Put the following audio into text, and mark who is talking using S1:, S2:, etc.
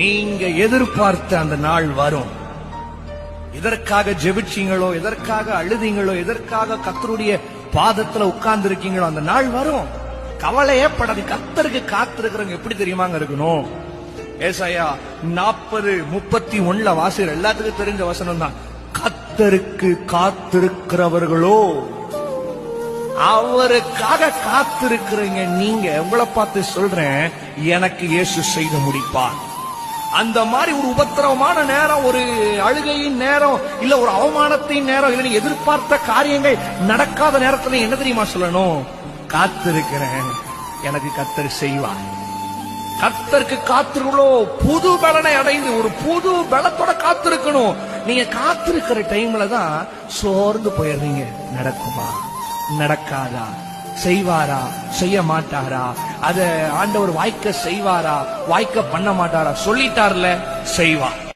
S1: நீங்க எதிர்பார்த்த அந்த நாள் வரும். எதற்காக ஜெபிச்சீங்களோ எதற்காக அழுதீங்களோ எதற்காக கத்தருடைய பாதத்துல உட்கார்ந்து இருக்கீங்களோ அந்த நாள் வரும். கவலையே படாது கத்தருக்கு காத்திருக்கிறவங்க எப்படி தெரியுமாங்க இருக்கணும்? ஏசாயா நாற்பது முப்பத்தி ஒண்ணுல வாசிக்கிற எல்லாத்துக்கும் தெரிஞ்ச வசனம் தான். கத்தருக்கு காத்திருக்கிறவர்களோ அவருக்காக காத்திருக்கிறீங்க. நீங்க உங்களை பார்த்து சொல்றேன் எனக்கு இயேசு செய்து முடிப்பார். அந்த மாதிரி ஒரு உபத்திரவமான நேரம் ஒரு அழுகையின் நேரம் இல்ல ஒரு அவமானத்தின் நேரம் இல்ல எதிர்பார்த்த காரியங்கள் நடக்காத நேரத்துல என்ன தெரியுமா சொல்லணும்? காத்திருக்கிறேன். எனக்கு கத்தர் செய்வார். கத்தருக்கு காத்திருக்கோ புது பலனை அடைந்து ஒரு புது பலத்தோட காத்திருக்கணும். நீங்க காத்திருக்கிற டைம்ல தான் சோர்ந்து போயிடுறீங்க. நடக்குமா? நடக்காதா? செய்வாரா? செய்ய மாட்டாரா? அதை ஆண்டவர் வாய்க்க செய்வாரா? வாய்க்க பண்ண மாட்டாரா? சொல்லிட்டார்ல செய்வார்.